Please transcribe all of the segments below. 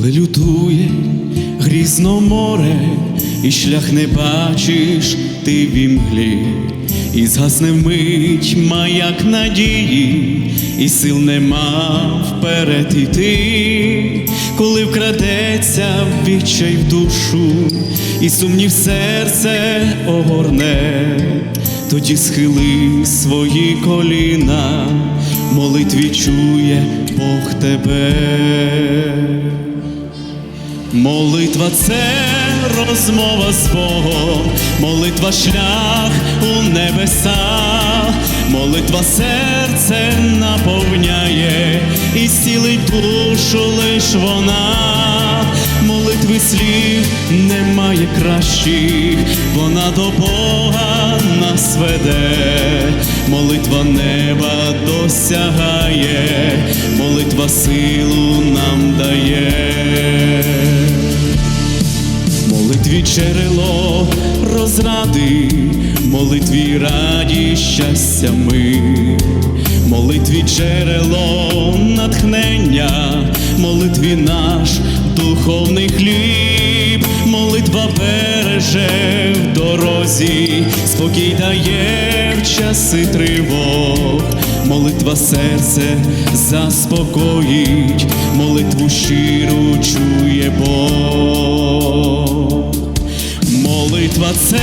Коли лютує грізно море, і шлях не бачиш ти в імглі, і згасне вмить маяк надії, і сил нема вперед іти, коли вкрадеться відчай в душу, і сумнів серце огорне, тоді схили свої коліна, молитві чує Бог тебе. Молитва це розмова з Богом, молитва шлях у небеса, молитва серце наповняє і зцілить душу лиш вона, молитви слів немає кращих, вона до Бога нас веде, молитва неба досягає, молитва силу нам дає. Молитві джерело розради, молитві раді щастя мир, молитві джерело натхнення, молитві наш духовний хліб, молитва береже в дорозі, спокій дає в часи тривог, молитва серце заспокоїть, молитву щиру чує Бог. Молитва це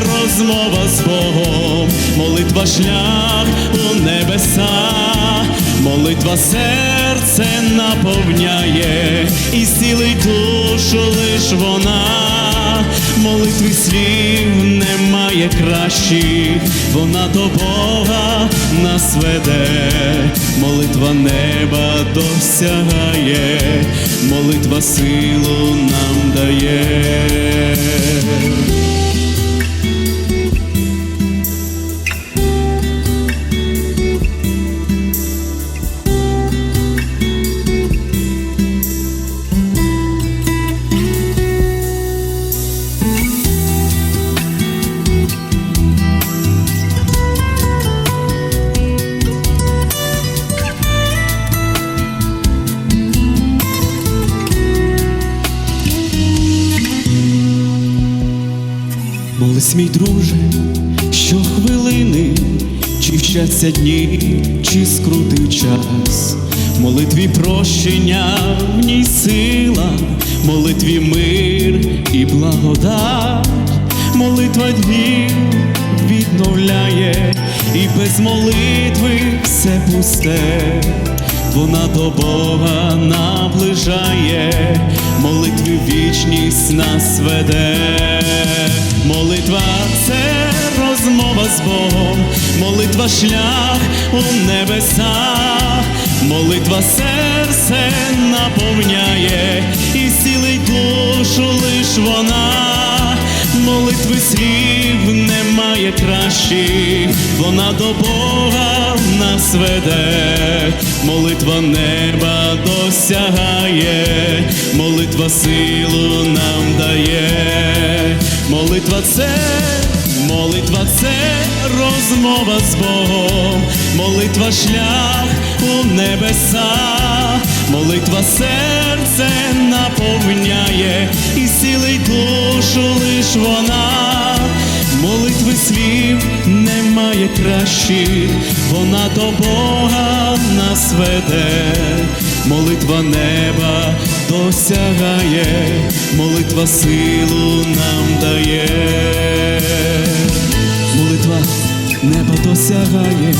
розмова з Богом, молитва шлях у небеса, молитва серце наповняє і цілий душу лиш вона, молитви слів немає кращих, вона до Бога нас веде, молитва неба досягає, молитва силу нам дає. Молись, мій друже, що хвилини, чи вчаться дні, чи скрутив час, молитві прощення, в ній сила, молитві мир і благодать, молитва днів відновляє, і без молитви все пусте. Вона до Бога наближає, молитві вічність нас веде. Молитва це розмова з Богом, молитва шлях у небесах, молитва серце наповняє і сілить душу лиш вона, молитви слів немає кращих, вона до Бога нас веде, молитва неба досягає, молитва силу нам дає. Молитва це, молитва це розмова з Богом, молитва шлях у небеса, молитва серце наповняє і сілить душу лиш вона, молитви слів немає кращих, вона до Бога нас веде, молитва неба досягає, молитва силу нам дає, молитва неба досягає,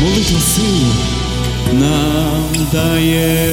молитва силу нам дає.